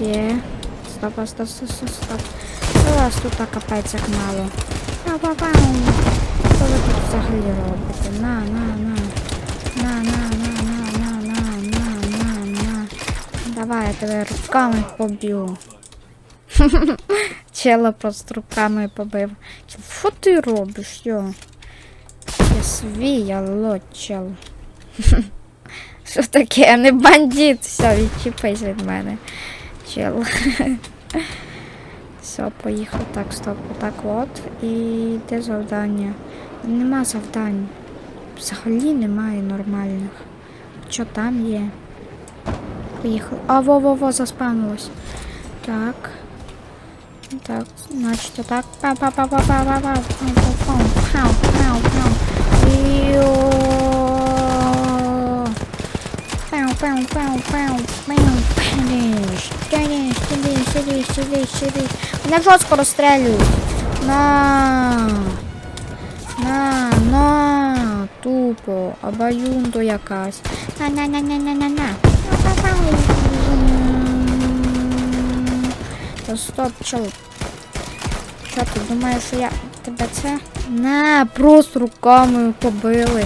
Є. Стоп, стоп, стоп, стоп, стоп. У вас тут капець як мало. Пау-пау-пау. Що ви тут взагалі робите? На, на, на. На, на, на, на, на, на, на, на, на. Давай, я тебе руками поб'ю. Чела просто руками побив. Що ти робиш, йо? Я свій, алло, чел. Що таке? Я не бандит. Все, відчіпись від мене. Чел. Все, поїхав. Так, стоп, отак от. І де завдання? Нема завдань. Взагалі немає нормальних. Що там є? Поїхали. А, во-во-во, заспавнилось. Так. Так, значить отак. пау пау пау пау пау пау пау пау пау пау пау Йо. Пау пау пау пау. Фініш, сюди, сюди, сюди, сюди. Мене жорстко розстрелюють. На. На, на, тупо, обаюндо якась. На, на, на, на, на, на, на. Та стоп, чел. Що ти думаєш, що я тебе це? На, просто руками побили.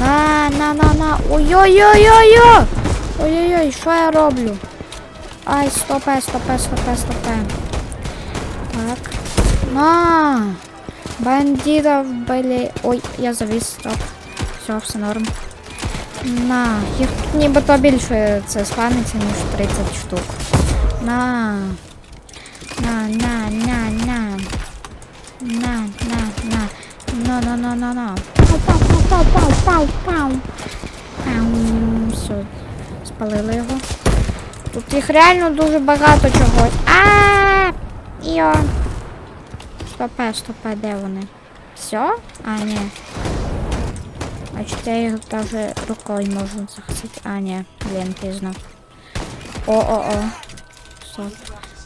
На, на, на, на. Ой-ой-ой-ой-ой! Ой-ой-ой, що я роблю? Ай, стопе, стопе, стопе, стопе. Так. На! Бандитов были... Ой, я завис, стоп. Все, все норм. На, їх тут нібито більше це спавниться, ніж 30 штук. На. На, на, на, на. На, на, на. На, на, на, на, на. Пау, пау, пау, пау, пау. Пау. Спалили його. Тут їх реально дуже багато чогось. А! Йо. Стопе, стопе, де вони? Все? А, ні. А чи я їх даже рукою можу захистити? А, ні, блін, пізно. О-о-о. Стоп.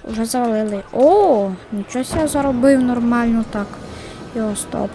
Уже завалили. О, нічого себе заробив нормально так. Йо, стоп.